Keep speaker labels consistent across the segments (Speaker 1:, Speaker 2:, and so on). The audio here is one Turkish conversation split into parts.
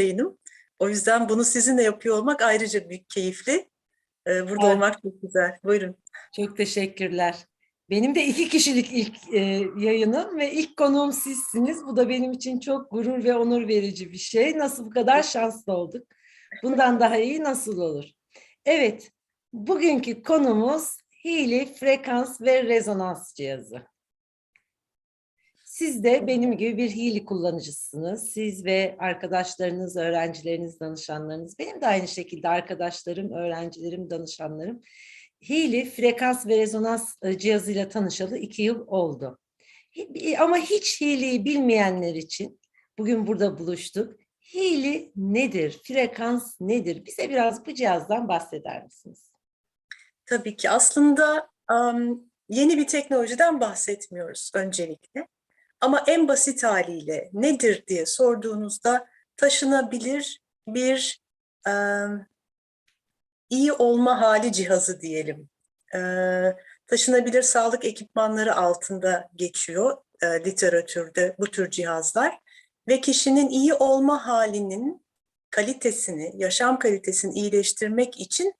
Speaker 1: yayınım. O yüzden bunu sizinle yapıyor olmak ayrıca büyük keyifli. Ee, Burada
Speaker 2: Evet.
Speaker 1: olmak çok güzel. Buyurun.
Speaker 2: Çok teşekkürler. Benim de iki kişilik ilk e, yayınım ve ilk konuğum sizsiniz. Bu da benim için çok gurur ve onur verici bir şey. Nasıl bu kadar şanslı olduk? Bundan daha iyi nasıl olur? Evet, bugünkü konumuz Healy frekans ve rezonans cihazı. Siz de benim gibi bir Healy kullanıcısınız. Siz ve arkadaşlarınız, öğrencileriniz, danışanlarınız. Benim de aynı şekilde arkadaşlarım, öğrencilerim, danışanlarım. Healy frekans ve rezonans e, cihazıyla tanışalı iki yıl oldu. Hi- Ama hiç Healy'yi bilmeyenler için bugün burada buluştuk. Healy nedir? Frekans nedir? Bize biraz bu cihazdan bahseder misiniz?
Speaker 1: Tabii ki aslında am, yeni bir teknolojiden bahsetmiyoruz öncelikle. Ama en basit haliyle nedir diye sorduğunuzda taşınabilir bir em, iyi olma hali cihazı diyelim. Ee, taşınabilir sağlık ekipmanları altında geçiyor e, literatürde bu tür cihazlar ve kişinin iyi olma halinin kalitesini, yaşam kalitesini iyileştirmek için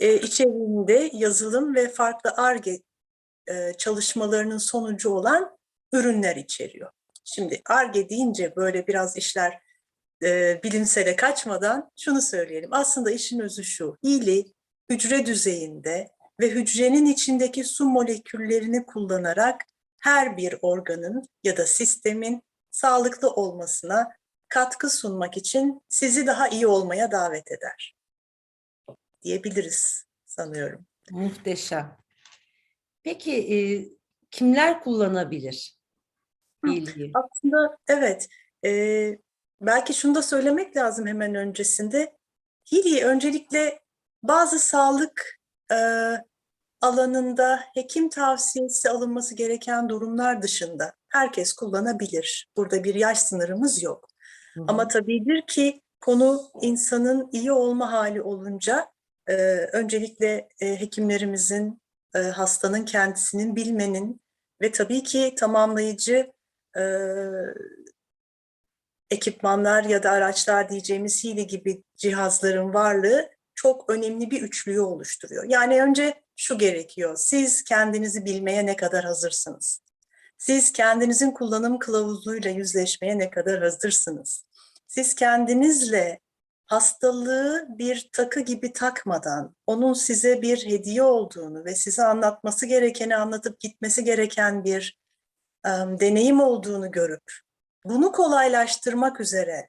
Speaker 1: e, içeriğinde yazılım ve farklı ARGE e, çalışmalarının sonucu olan ürünler içeriyor. Şimdi ARGE deyince böyle biraz işler e, bilimsele kaçmadan şunu söyleyelim. Aslında işin özü şu, iyili hücre düzeyinde ve hücrenin içindeki su moleküllerini kullanarak her bir organın ya da sistemin sağlıklı olmasına katkı sunmak için sizi daha iyi olmaya davet eder diyebiliriz sanıyorum.
Speaker 2: Muhteşem. Peki e, kimler kullanabilir Healy'yi?
Speaker 1: Aslında evet, e, belki şunu da söylemek lazım hemen öncesinde. Hili öncelikle bazı sağlık e, alanında hekim tavsiyesi alınması gereken durumlar dışında herkes kullanabilir. Burada bir yaş sınırımız yok.
Speaker 2: Hı hı.
Speaker 1: Ama tabidir ki konu insanın iyi olma hali olunca e, öncelikle e, hekimlerimizin, e, hastanın kendisinin bilmenin ve tabii ki tamamlayıcı e, ekipmanlar ya da araçlar diyeceğimiz hile gibi cihazların varlığı çok önemli bir üçlüyü oluşturuyor. Yani önce şu gerekiyor, siz kendinizi bilmeye ne kadar hazırsınız? Siz kendinizin kullanım kılavuzuyla yüzleşmeye ne kadar hazırsınız? Siz kendinizle hastalığı bir takı gibi takmadan, onun size bir hediye olduğunu ve size anlatması gerekeni anlatıp gitmesi gereken bir deneyim olduğunu görüp bunu kolaylaştırmak üzere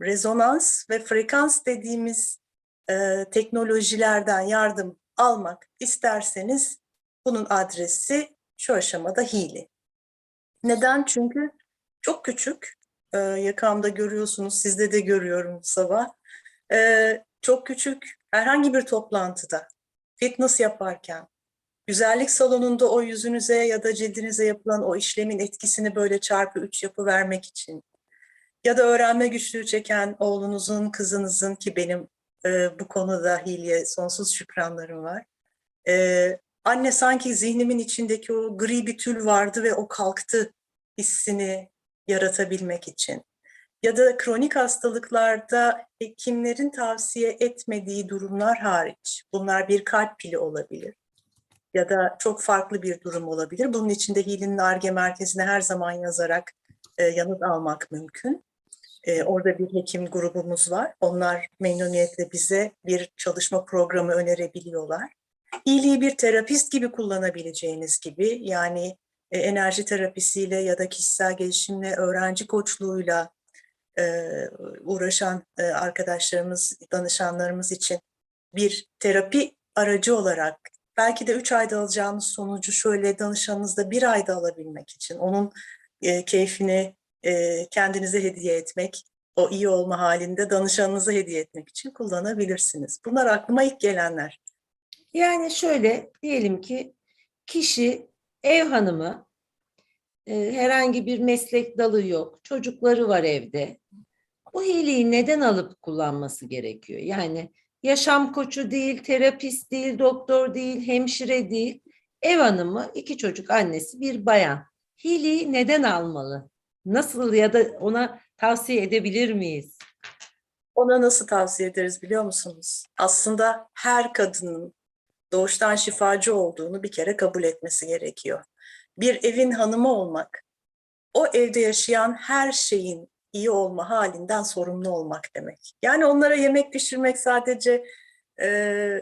Speaker 1: rezonans ve frekans dediğimiz e, teknolojilerden yardım almak isterseniz bunun adresi şu aşamada Healy. Neden? Çünkü çok küçük. E, yakamda görüyorsunuz, sizde de görüyorum sabah. E, çok küçük herhangi bir toplantıda, fitness yaparken, güzellik salonunda o yüzünüze ya da cildinize yapılan o işlemin etkisini böyle çarpı üç yapı vermek için ya da öğrenme güçlüğü çeken oğlunuzun, kızınızın ki benim e, bu konuda Hilye sonsuz şükranlarım var. E, anne sanki zihnimin içindeki o gri bir tül vardı ve o kalktı hissini yaratabilmek için. Ya da kronik hastalıklarda hekimlerin tavsiye etmediği durumlar hariç, bunlar bir kalp pili olabilir ya da çok farklı bir durum olabilir. Bunun için de Hil'in ARGE merkezine her zaman yazarak e, yanıt almak mümkün. E, orada bir hekim grubumuz var. Onlar memnuniyetle bize bir çalışma programı önerebiliyorlar. İyiliği bir terapist gibi kullanabileceğiniz gibi yani e, enerji terapisiyle ya da kişisel gelişimle, öğrenci koçluğuyla e, uğraşan e, arkadaşlarımız, danışanlarımız için bir terapi aracı olarak belki de üç ayda alacağınız sonucu şöyle danışanınızda bir ayda alabilmek için onun e, keyfini e, kendinize hediye etmek, o iyi olma halinde danışanınıza hediye etmek için kullanabilirsiniz. Bunlar aklıma ilk gelenler.
Speaker 2: Yani şöyle diyelim ki kişi ev hanımı e, herhangi bir meslek dalı yok, çocukları var evde. Bu hileyi neden alıp kullanması gerekiyor? Yani yaşam koçu değil, terapist değil, doktor değil, hemşire değil. Ev hanımı, iki çocuk annesi, bir bayan. Hileyi neden almalı? Nasıl ya da ona tavsiye edebilir miyiz?
Speaker 1: Ona nasıl tavsiye ederiz biliyor musunuz? Aslında her kadının doğuştan şifacı olduğunu bir kere kabul etmesi gerekiyor. Bir evin hanımı olmak, o evde yaşayan her şeyin iyi olma halinden sorumlu olmak demek. Yani onlara yemek pişirmek sadece e,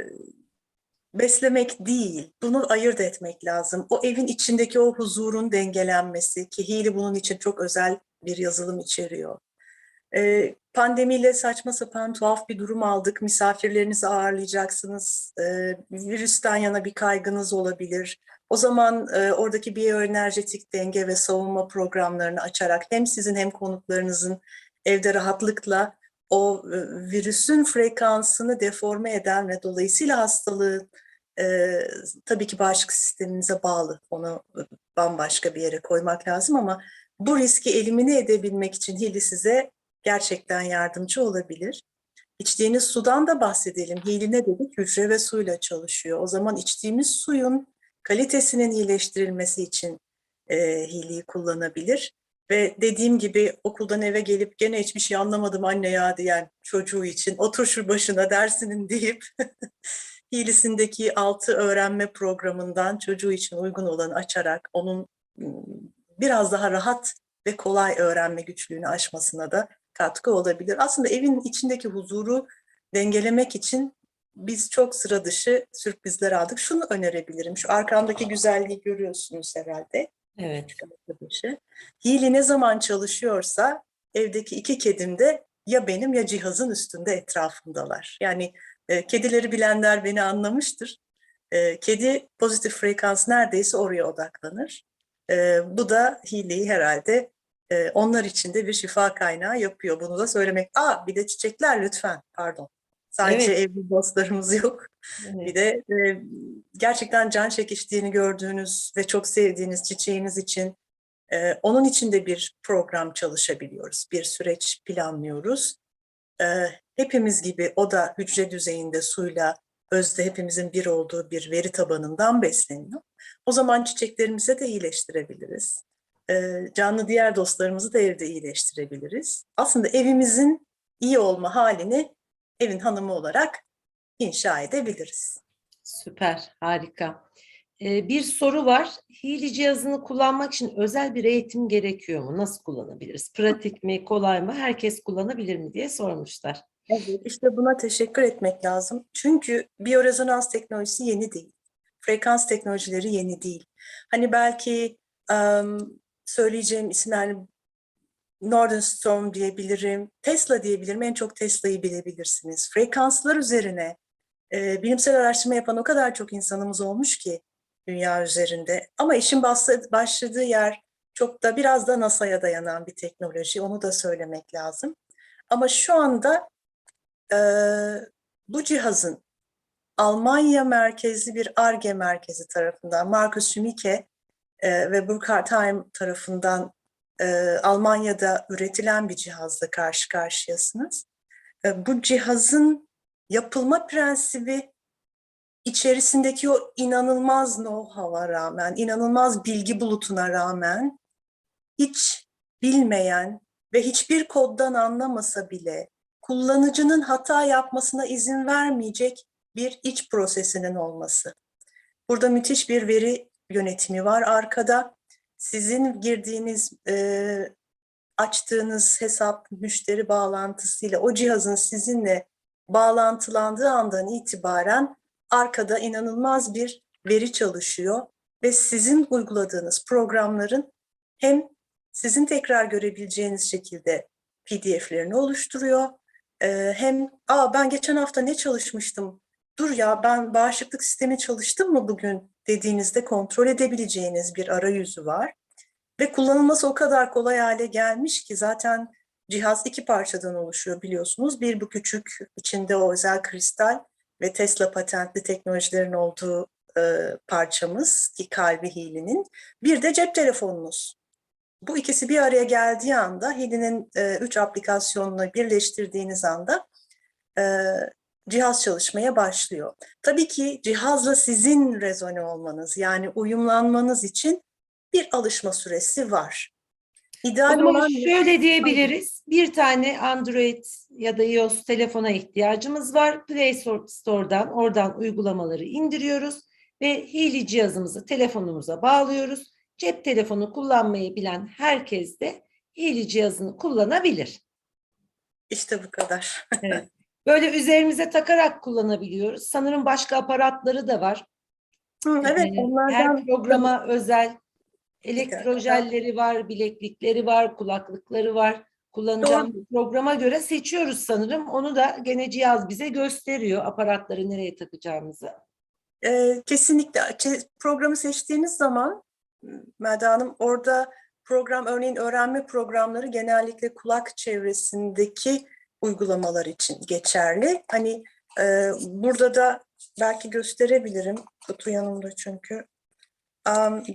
Speaker 1: beslemek değil, bunu ayırt etmek lazım. O evin içindeki o huzurun dengelenmesi ki Hili bunun için çok özel bir yazılım içeriyor. Ee, pandemiyle saçma sapan tuhaf bir durum aldık. Misafirlerinizi ağırlayacaksınız. Ee, virüsten yana bir kaygınız olabilir. O zaman e, oradaki biyoenerjetik denge ve savunma programlarını açarak hem sizin hem konuklarınızın evde rahatlıkla o e, virüsün frekansını deforme eden ve dolayısıyla hastalığı e, tabii ki bağışıklık sisteminize bağlı. Onu bambaşka bir yere koymak lazım ama bu riski elimine edebilmek için Hili size gerçekten yardımcı olabilir. İçtiğiniz sudan da bahsedelim. Hili ne dedik? Hücre ve suyla çalışıyor. O zaman içtiğimiz suyun kalitesinin iyileştirilmesi için e, Hili'yi kullanabilir. Ve dediğim gibi okuldan eve gelip gene hiçbir şey anlamadım anne ya diyen çocuğu için otur şu başına dersinin deyip Hilisindeki altı öğrenme programından çocuğu için uygun olanı açarak onun biraz daha rahat ve kolay öğrenme güçlüğünü aşmasına da katkı olabilir. Aslında evin içindeki huzuru dengelemek için biz çok sıra dışı sürprizler aldık. Şunu önerebilirim. Şu arkamdaki güzelliği görüyorsunuz herhalde.
Speaker 2: Evet.
Speaker 1: Arkadaşı. Hili ne zaman çalışıyorsa evdeki iki kedim de ya benim ya cihazın üstünde etrafımdalar. Yani e, kedileri bilenler beni anlamıştır. E, kedi pozitif frekans neredeyse oraya odaklanır. E, bu da hileyi herhalde e, onlar için de bir şifa kaynağı yapıyor. Bunu da söylemek. Aa bir de çiçekler lütfen pardon. Sadece
Speaker 2: Evet.
Speaker 1: evli dostlarımız yok. Bir de e, gerçekten can çekiştiğini gördüğünüz ve çok sevdiğiniz çiçeğiniz için e, onun için de bir program çalışabiliyoruz. Bir süreç planlıyoruz. E, hepimiz gibi o da hücre düzeyinde suyla özde hepimizin bir olduğu bir veri tabanından besleniyor. O zaman çiçeklerimizi de iyileştirebiliriz. E, canlı diğer dostlarımızı da evde iyileştirebiliriz. Aslında evimizin iyi olma halini evin hanımı olarak inşa edebiliriz.
Speaker 2: Süper, harika. Ee, bir soru var. Hili cihazını kullanmak için özel bir eğitim gerekiyor mu? Nasıl kullanabiliriz? Pratik mi, kolay mı? Herkes kullanabilir mi diye sormuşlar.
Speaker 1: Evet, işte buna teşekkür etmek lazım. Çünkü biyorezonans teknolojisi yeni değil. Frekans teknolojileri yeni değil. Hani belki em, söyleyeceğim isimler Northern Storm diyebilirim, Tesla diyebilirim. En çok Tesla'yı bilebilirsiniz. Frekanslar üzerine e, bilimsel araştırma yapan o kadar çok insanımız olmuş ki dünya üzerinde. Ama işin başladığı yer çok da biraz da NASA'ya dayanan bir teknoloji. Onu da söylemek lazım. Ama şu anda e, bu cihazın Almanya merkezli bir ARGE merkezi tarafından Markus Schmicke e, ve Burkhard Heim tarafından e, Almanya'da üretilen bir cihazla karşı karşıyasınız. E, bu cihazın yapılma prensibi içerisindeki o inanılmaz know-how'a rağmen, inanılmaz bilgi bulutuna rağmen hiç bilmeyen ve hiçbir koddan anlamasa bile kullanıcının hata yapmasına izin vermeyecek bir iç prosesinin olması. Burada müthiş bir veri yönetimi var arkada. Sizin girdiğiniz, e, açtığınız hesap, müşteri bağlantısıyla o cihazın sizinle bağlantılandığı andan itibaren arkada inanılmaz bir veri çalışıyor ve sizin uyguladığınız programların hem sizin tekrar görebileceğiniz şekilde PDF'lerini oluşturuyor. Ee, hem Aa, ben geçen hafta ne çalışmıştım, dur ya ben bağışıklık sistemi çalıştım mı bugün dediğinizde kontrol edebileceğiniz bir arayüzü var. Ve kullanılması o kadar kolay hale gelmiş ki zaten cihaz iki parçadan oluşuyor biliyorsunuz. Bir bu küçük içinde o özel kristal ve Tesla patentli teknolojilerin olduğu e, parçamız ki kalbi Hili'nin. Bir de cep telefonunuz. Bu ikisi bir araya geldiği anda Hili'nin e, üç aplikasyonunu birleştirdiğiniz anda e, cihaz çalışmaya başlıyor. Tabii ki cihazla sizin rezone olmanız yani uyumlanmanız için bir alışma süresi var. İdeal olan
Speaker 2: şöyle diyebiliriz. Bir tane Android ya da iOS telefona ihtiyacımız var. Play Store'dan oradan uygulamaları indiriyoruz ve Healy cihazımızı telefonumuza bağlıyoruz. Cep telefonu kullanmayı bilen herkes de Healy cihazını kullanabilir.
Speaker 1: işte bu kadar.
Speaker 2: Böyle üzerimize takarak kullanabiliyoruz. Sanırım başka aparatları da var.
Speaker 1: Hı, evet,
Speaker 2: Ee,
Speaker 1: onlardan
Speaker 2: Her programa özel elektrojelleri var, bileklikleri var, kulaklıkları var. Kullanacağımız programa göre seçiyoruz sanırım. Onu da gene cihaz bize gösteriyor aparatları nereye takacağımızı.
Speaker 1: Ee, kesinlikle programı seçtiğiniz zaman Melda Hanım orada program örneğin öğrenme programları genellikle kulak çevresindeki uygulamalar için geçerli. Hani e, burada da belki gösterebilirim. Kutu yanımda çünkü.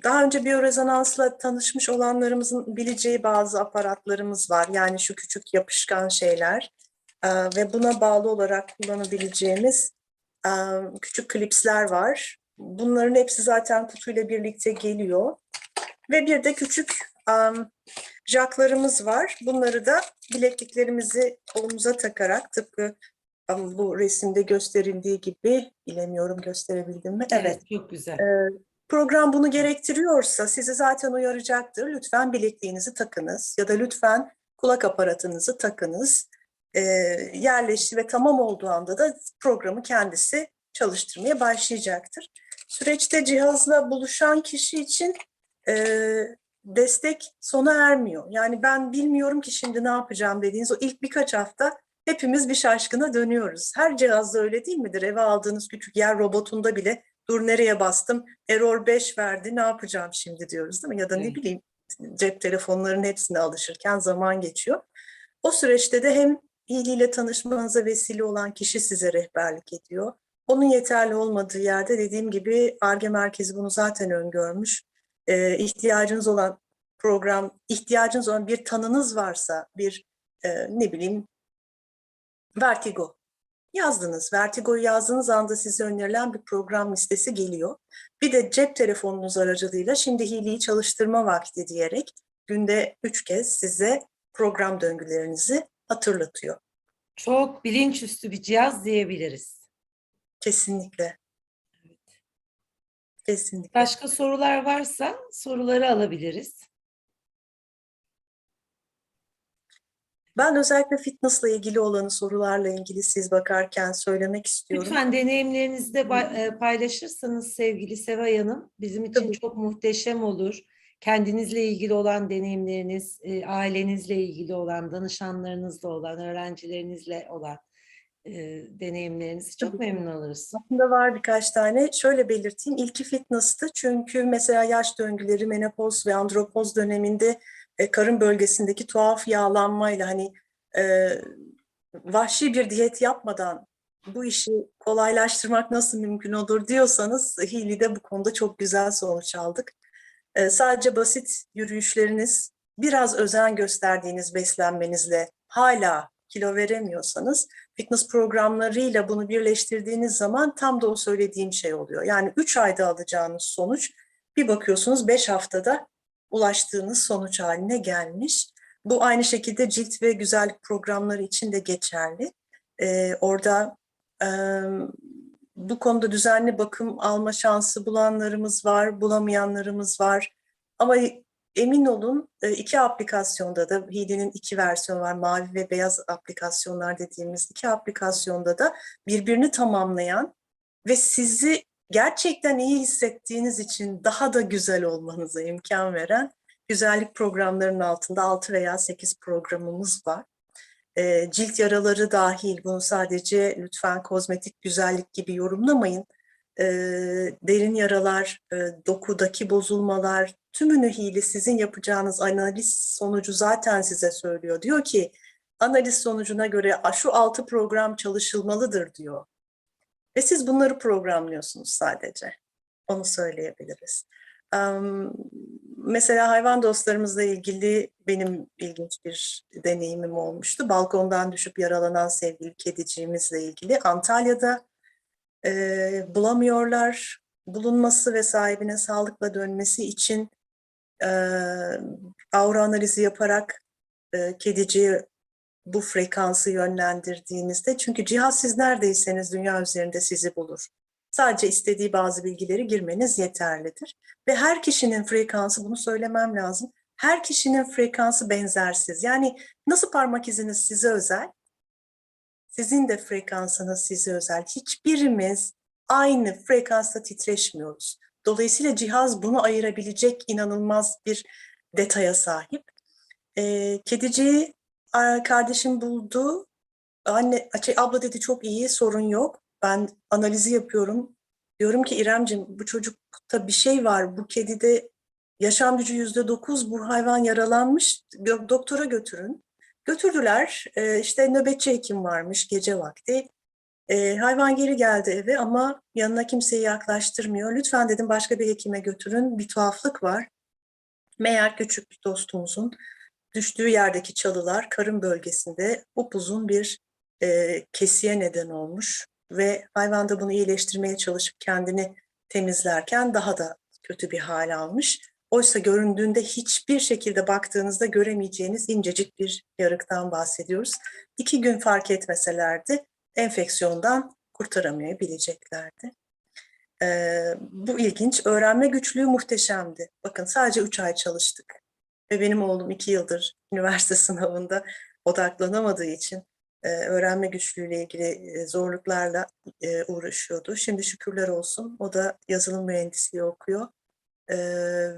Speaker 1: Daha önce biyorezonansla tanışmış olanlarımızın bileceği bazı aparatlarımız var. Yani şu küçük yapışkan şeyler Ee, ve buna bağlı olarak kullanabileceğimiz em, küçük klipsler var. Bunların hepsi zaten kutuyla birlikte geliyor. Ve bir de küçük em, jacklarımız var. Bunları da bilekliklerimizi kolumuza takarak tıpkı em, bu resimde gösterildiği gibi bilemiyorum gösterebildim mi? Evet.
Speaker 2: çok güzel.
Speaker 1: Ee, program bunu gerektiriyorsa sizi zaten uyaracaktır. Lütfen bilekliğinizi takınız ya da lütfen kulak aparatınızı takınız. Ee, yerleşti ve tamam olduğu anda da programı kendisi çalıştırmaya başlayacaktır. Süreçte cihazla buluşan kişi için e, destek sona ermiyor. Yani ben bilmiyorum ki şimdi ne yapacağım dediğiniz o ilk birkaç hafta hepimiz bir şaşkına dönüyoruz. Her cihazda öyle değil midir? Eve aldığınız küçük yer robotunda bile dur nereye bastım? Error 5 verdi. Ne yapacağım şimdi diyoruz değil mi? Ya da ne bileyim cep telefonlarının hepsine alışırken zaman geçiyor. O süreçte de hem iyiliğiyle tanışmanıza vesile olan kişi size rehberlik ediyor. Onun yeterli olmadığı yerde dediğim gibi ARGE merkezi bunu zaten öngörmüş. Ee, ihtiyacınız olan program, ihtiyacınız olan bir tanınız varsa, bir e, ne bileyim Vertigo yazdınız. Vertigo'yu yazdığınız anda size önerilen bir program listesi geliyor. Bir de cep telefonunuz aracılığıyla şimdi hileyi çalıştırma vakti diyerek günde üç kez size program döngülerinizi hatırlatıyor.
Speaker 2: Çok bilinçüstü bir cihaz diyebiliriz.
Speaker 1: Kesinlikle. Kesinlikle.
Speaker 2: Başka sorular varsa soruları alabiliriz.
Speaker 1: Ben özellikle fitnessla ilgili olanı sorularla ilgili siz bakarken söylemek istiyorum.
Speaker 2: Lütfen deneyimlerinizi de e, paylaşırsanız sevgili Sevay Hanım bizim için
Speaker 1: Tabii.
Speaker 2: çok muhteşem olur. Kendinizle ilgili olan deneyimleriniz, e, ailenizle ilgili olan, danışanlarınızla olan, öğrencilerinizle olan e, deneyimlerinizi çok memnun oluruz.
Speaker 1: Aslında var birkaç tane. Şöyle belirteyim. İlki fitness'tı. Çünkü mesela yaş döngüleri, menopoz ve andropoz döneminde e, karın bölgesindeki tuhaf yağlanmayla hani e, vahşi bir diyet yapmadan bu işi kolaylaştırmak nasıl mümkün olur diyorsanız Healy'de bu konuda çok güzel sonuç aldık. E, sadece basit yürüyüşleriniz, biraz özen gösterdiğiniz beslenmenizle hala kilo veremiyorsanız fitness programlarıyla bunu birleştirdiğiniz zaman tam da o söylediğim şey oluyor. Yani 3 ayda alacağınız sonuç bir bakıyorsunuz 5 haftada ulaştığınız sonuç haline gelmiş. Bu aynı şekilde cilt ve güzellik programları için de geçerli. Ee, orada e, bu konuda düzenli bakım alma şansı bulanlarımız var, bulamayanlarımız var. Ama emin olun e, iki aplikasyonda da Healy'nin iki versiyonu var. Mavi ve beyaz aplikasyonlar dediğimiz iki aplikasyonda da birbirini tamamlayan ve sizi gerçekten iyi hissettiğiniz için daha da güzel olmanıza imkan veren güzellik programlarının altında 6 veya 8 programımız var. E, cilt yaraları dahil bunu sadece lütfen kozmetik güzellik gibi yorumlamayın. E, derin yaralar, e, dokudaki bozulmalar, tümünü hile sizin yapacağınız analiz sonucu zaten size söylüyor. Diyor ki analiz sonucuna göre "A, şu altı program çalışılmalıdır diyor. Ve siz bunları programlıyorsunuz sadece. Onu söyleyebiliriz. Am, Mesela hayvan dostlarımızla ilgili benim ilginç bir deneyimim olmuştu. Balkondan düşüp yaralanan sevgili kediciğimizle ilgili Antalya'da e, bulamıyorlar. Bulunması ve sahibine sağlıkla dönmesi için e, aura analizi yaparak e, kediciye bu frekansı yönlendirdiğinizde çünkü cihaz siz neredeyseniz dünya üzerinde sizi bulur. Sadece istediği bazı bilgileri girmeniz yeterlidir. Ve her kişinin frekansı, bunu söylemem lazım, her kişinin frekansı benzersiz. Yani nasıl parmak iziniz size özel, sizin de frekansınız size özel. Hiçbirimiz aynı frekansta titreşmiyoruz. Dolayısıyla cihaz bunu ayırabilecek inanılmaz bir detaya sahip. Ee, kediciyi kardeşim buldu. Anne, şey, abla dedi çok iyi, sorun yok. Ben analizi yapıyorum. Diyorum ki İremcim bu çocukta bir şey var. Bu kedide yaşam gücü yüzde dokuz. Bu hayvan yaralanmış. Doktora götürün. Götürdüler. Ee, işte nöbetçi hekim varmış gece vakti. Ee, hayvan geri geldi eve ama yanına kimseyi yaklaştırmıyor. Lütfen dedim başka bir hekime götürün. Bir tuhaflık var. Meğer küçük bir dostumuzun düştüğü yerdeki çalılar karın bölgesinde upuzun bir e, kesiye neden olmuş ve hayvan da bunu iyileştirmeye çalışıp kendini temizlerken daha da kötü bir hal almış. Oysa göründüğünde hiçbir şekilde baktığınızda göremeyeceğiniz incecik bir yarıktan bahsediyoruz. İki gün fark etmeselerdi enfeksiyondan kurtaramayabileceklerdi. Ee, bu ilginç. Öğrenme güçlüğü muhteşemdi. Bakın sadece üç ay çalıştık. Ve benim oğlum iki yıldır üniversite sınavında odaklanamadığı için e, öğrenme güçlüğüyle ilgili zorluklarla e, uğraşıyordu. Şimdi şükürler olsun o da yazılım mühendisliği okuyor. E,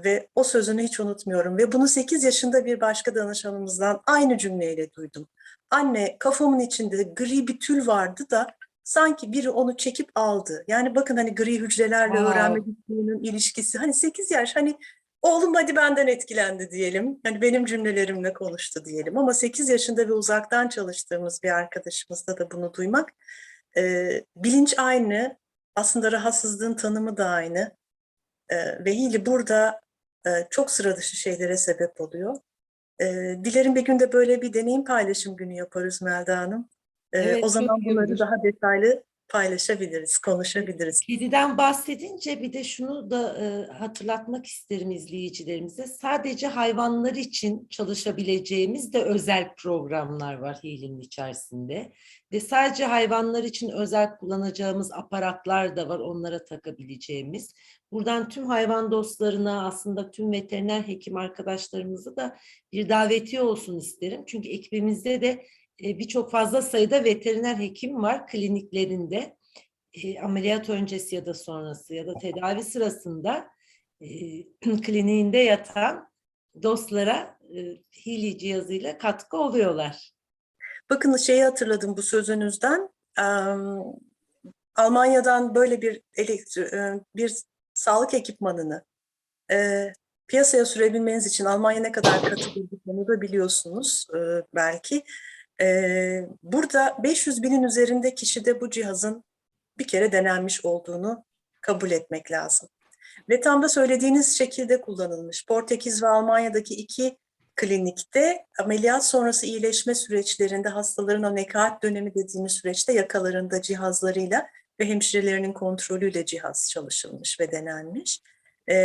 Speaker 1: ve o sözünü hiç unutmuyorum. Ve bunu 8 yaşında bir başka danışanımızdan aynı cümleyle duydum. Anne kafamın içinde gri bir tül vardı da sanki biri onu çekip aldı. Yani bakın hani gri hücrelerle
Speaker 2: Wow.
Speaker 1: öğrenme güçlüğünün ilişkisi. Hani 8 yaş hani Oğlum hadi benden etkilendi diyelim. Hani benim cümlelerimle konuştu diyelim. Ama 8 yaşında ve uzaktan çalıştığımız bir arkadaşımızda da bunu duymak. e, bilinç aynı. Aslında rahatsızlığın tanımı da aynı. E, ve Hili burada e, çok sıra dışı şeylere sebep oluyor. E, dilerim bir günde böyle bir deneyim paylaşım günü yaparız Melda Hanım. E,
Speaker 2: Evet,
Speaker 1: o zaman bunları
Speaker 2: olur.
Speaker 1: daha detaylı paylaşabiliriz, konuşabiliriz.
Speaker 2: Kediden bahsedince bir de şunu da e, hatırlatmak isterim izleyicilerimize. Sadece hayvanlar için çalışabileceğimiz de özel programlar var Heal'in içerisinde. Ve sadece hayvanlar için özel kullanacağımız aparatlar da var onlara takabileceğimiz. Buradan tüm hayvan dostlarına aslında tüm veteriner hekim arkadaşlarımızı da bir davetiye olsun isterim. Çünkü ekibimizde de e, birçok fazla sayıda veteriner hekim var kliniklerinde e, ameliyat öncesi ya da sonrası ya da tedavi sırasında e, kliniğinde yatan dostlara Healy cihazıyla katkı oluyorlar.
Speaker 1: Bakın şeyi hatırladım bu sözünüzden. Almanya'dan böyle bir elektri- bir sağlık ekipmanını e, piyasaya sürebilmeniz için Almanya ne kadar katı olduklarını da biliyorsunuz e, belki. E, burada 500 binin üzerinde kişide bu cihazın bir kere denenmiş olduğunu kabul etmek lazım. Ve tam da söylediğiniz şekilde kullanılmış. Portekiz ve Almanya'daki iki klinikte ameliyat sonrası iyileşme süreçlerinde hastaların o nekaat dönemi dediğimiz süreçte yakalarında cihazlarıyla ve hemşirelerinin kontrolüyle cihaz çalışılmış ve denenmiş. Ee,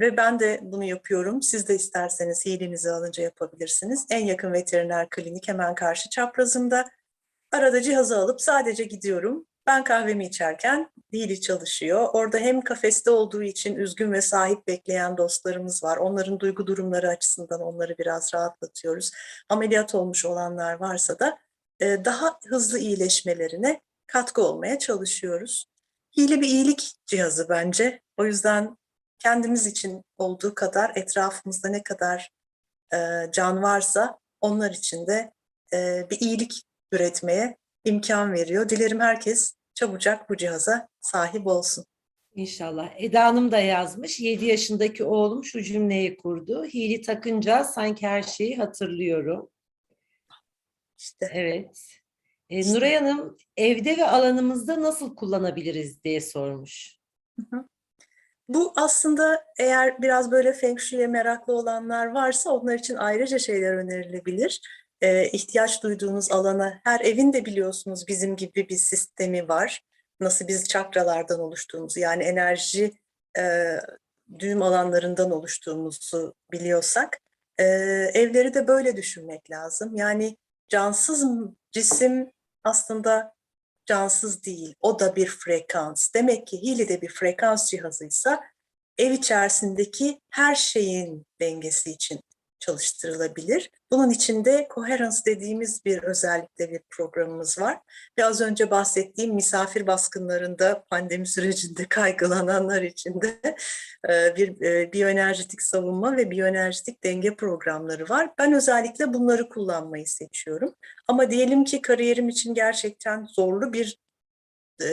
Speaker 1: ve ben de bunu yapıyorum. Siz de isterseniz hilenizi alınca yapabilirsiniz. En yakın veteriner klinik hemen karşı çaprazımda. Arada cihazı alıp sadece gidiyorum. Ben kahvemi içerken Dili çalışıyor. Orada hem kafeste olduğu için üzgün ve sahip bekleyen dostlarımız var. Onların duygu durumları açısından onları biraz rahatlatıyoruz. Ameliyat olmuş olanlar varsa da e, daha hızlı iyileşmelerine katkı olmaya çalışıyoruz. Hile bir iyilik cihazı bence. O yüzden kendimiz için olduğu kadar etrafımızda ne kadar e, can varsa onlar için de e, bir iyilik üretmeye imkan veriyor. Dilerim herkes çabucak bu cihaza sahip olsun.
Speaker 2: İnşallah. Eda Hanım da yazmış. 7 yaşındaki oğlum şu cümleyi kurdu. Healy takınca sanki her şeyi hatırlıyorum.
Speaker 1: İşte
Speaker 2: Evet. E. Nuray Hanım evde ve alanımızda nasıl kullanabiliriz diye sormuş.
Speaker 1: bu aslında eğer biraz böyle Feng Shui'ye meraklı olanlar varsa onlar için ayrıca şeyler önerilebilir. Ee, ihtiyaç duyduğunuz alana her evin de biliyorsunuz bizim gibi bir sistemi var. Nasıl biz çakralardan oluştuğumuzu yani enerji e, düğüm alanlarından oluştuğumuzu biliyorsak e, evleri de böyle düşünmek lazım. Yani cansız cisim aslında cansız değil. O da bir frekans. Demek ki Healy de bir frekans cihazıysa ev içerisindeki her şeyin dengesi için çalıştırılabilir. Bunun içinde coherence dediğimiz bir özellikle bir programımız var. Ve az önce bahsettiğim misafir baskınlarında pandemi sürecinde kaygılananlar için de e, bir e, biyoenerjetik savunma ve biyoenerjetik denge programları var. Ben özellikle bunları kullanmayı seçiyorum. Ama diyelim ki kariyerim için gerçekten zorlu bir e,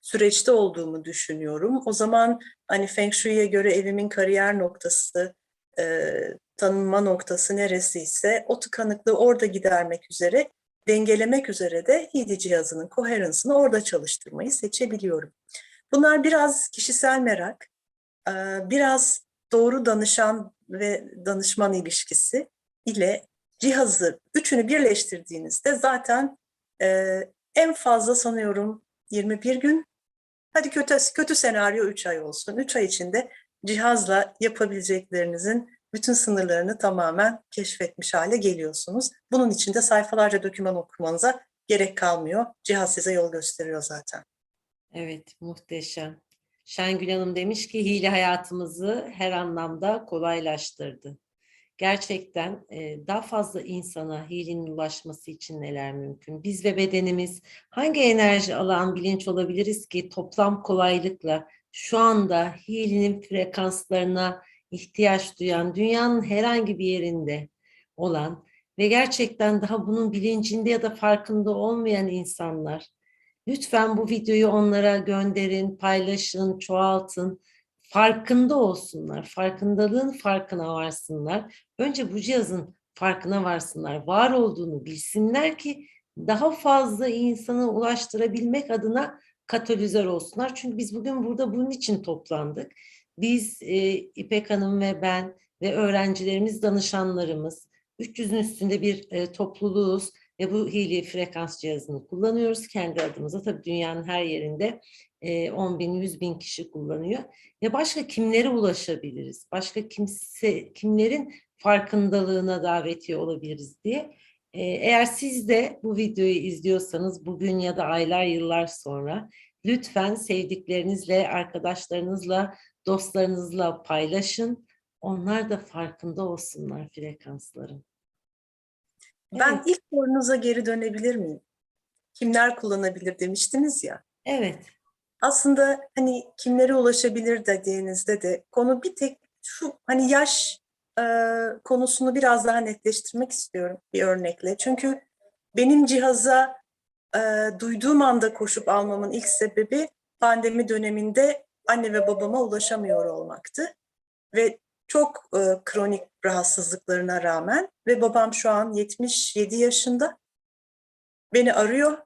Speaker 1: süreçte olduğumu düşünüyorum. O zaman hani Feng Shui'ye göre evimin kariyer noktası, tanınma noktası neresiyse o tıkanıklığı orada gidermek üzere, dengelemek üzere de HIDI cihazının koherence'ını orada çalıştırmayı seçebiliyorum. Bunlar biraz kişisel merak, biraz doğru danışan ve danışman ilişkisi ile cihazı üçünü birleştirdiğinizde zaten en fazla sanıyorum 21 gün Hadi kötü, kötü senaryo 3 ay olsun. 3 ay içinde cihazla yapabileceklerinizin bütün sınırlarını tamamen keşfetmiş hale geliyorsunuz. Bunun için de sayfalarca doküman okumanıza gerek kalmıyor. Cihaz size yol gösteriyor zaten.
Speaker 2: Evet, muhteşem. Şengül Hanım demiş ki hile hayatımızı her anlamda kolaylaştırdı. Gerçekten e, daha fazla insana hilenin ulaşması için neler mümkün? Biz ve bedenimiz hangi enerji alan bilinç olabiliriz ki toplam kolaylıkla şu anda hilenin frekanslarına ihtiyaç duyan dünyanın herhangi bir yerinde olan ve gerçekten daha bunun bilincinde ya da farkında olmayan insanlar lütfen bu videoyu onlara gönderin, paylaşın, çoğaltın farkında olsunlar, farkındalığın farkına varsınlar. Önce bu cihazın farkına varsınlar, var olduğunu bilsinler ki daha fazla insana ulaştırabilmek adına katalizör olsunlar. Çünkü biz bugün burada bunun için toplandık. Biz e, İpek Hanım ve ben ve öğrencilerimiz, danışanlarımız 300'ün üstünde bir e, topluluğuz ve bu hili frekans cihazını kullanıyoruz kendi adımıza. Tabii dünyanın her yerinde 10 bin, 100 bin kişi kullanıyor. Ya başka kimlere ulaşabiliriz? Başka kimse, kimlerin farkındalığına davetiye olabiliriz diye. Eğer siz de bu videoyu izliyorsanız bugün ya da aylar, yıllar sonra lütfen sevdiklerinizle, arkadaşlarınızla, dostlarınızla paylaşın. Onlar da farkında olsunlar frekansların.
Speaker 1: Ben
Speaker 2: Evet.
Speaker 1: ilk sorunuza geri dönebilir miyim? Kimler kullanabilir demiştiniz ya.
Speaker 2: Evet,
Speaker 1: aslında hani kimlere ulaşabilir dediğinizde de konu bir tek şu hani yaş e, konusunu biraz daha netleştirmek istiyorum bir örnekle. Çünkü benim cihaza e, duyduğum anda koşup almamın ilk sebebi pandemi döneminde anne ve babama ulaşamıyor olmaktı. Ve çok e, kronik rahatsızlıklarına rağmen ve babam şu an 77 yaşında beni arıyor.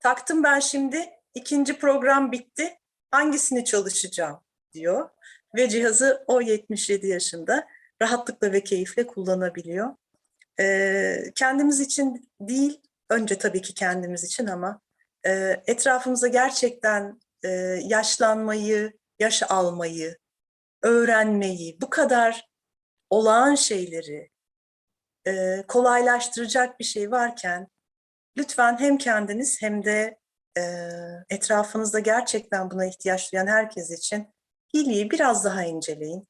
Speaker 1: Taktım ben şimdi İkinci program bitti. Hangisini çalışacağım diyor. Ve cihazı o 77 yaşında rahatlıkla ve keyifle kullanabiliyor. Ee, kendimiz için değil, önce tabii ki kendimiz için ama e, etrafımıza gerçekten e, yaşlanmayı, yaş almayı, öğrenmeyi, bu kadar olağan şeyleri e, kolaylaştıracak bir şey varken lütfen hem kendiniz hem de e, etrafınızda gerçekten buna ihtiyaç duyan herkes için Hili'yi biraz daha inceleyin.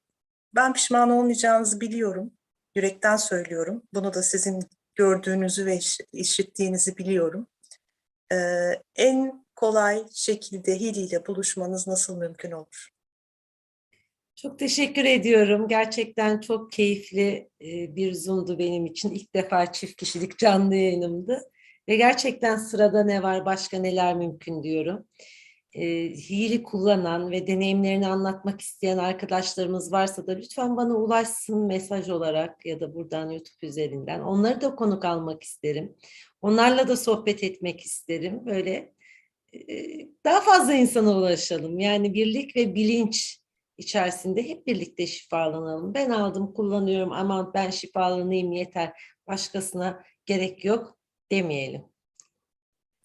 Speaker 1: Ben pişman olmayacağınızı biliyorum. Yürekten söylüyorum. Bunu da sizin gördüğünüzü ve iş- işittiğinizi biliyorum. E, en kolay şekilde Hili ile buluşmanız nasıl mümkün olur?
Speaker 2: Çok teşekkür ediyorum. Gerçekten çok keyifli e, bir Zoom'du benim için. İlk defa çift kişilik canlı yayınımdı. Ve gerçekten sırada ne var, başka neler mümkün diyorum. E, hili kullanan ve deneyimlerini anlatmak isteyen arkadaşlarımız varsa da lütfen bana ulaşsın mesaj olarak ya da buradan YouTube üzerinden. Onları da konuk almak isterim. Onlarla da sohbet etmek isterim. Böyle daha fazla insana ulaşalım. Yani birlik ve bilinç içerisinde hep birlikte şifalanalım. Ben aldım, kullanıyorum. Aman ben şifalanayım yeter. Başkasına gerek yok demeyelim.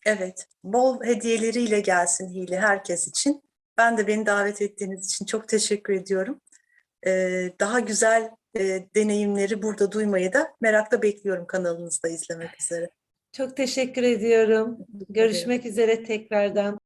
Speaker 1: Evet, bol hediyeleriyle gelsin Hili herkes için. Ben de beni davet ettiğiniz için çok teşekkür ediyorum. Ee, daha güzel e, deneyimleri burada duymayı da merakla bekliyorum kanalınızda izlemek üzere.
Speaker 2: Çok teşekkür ediyorum. Görüşmek üzere tekrardan.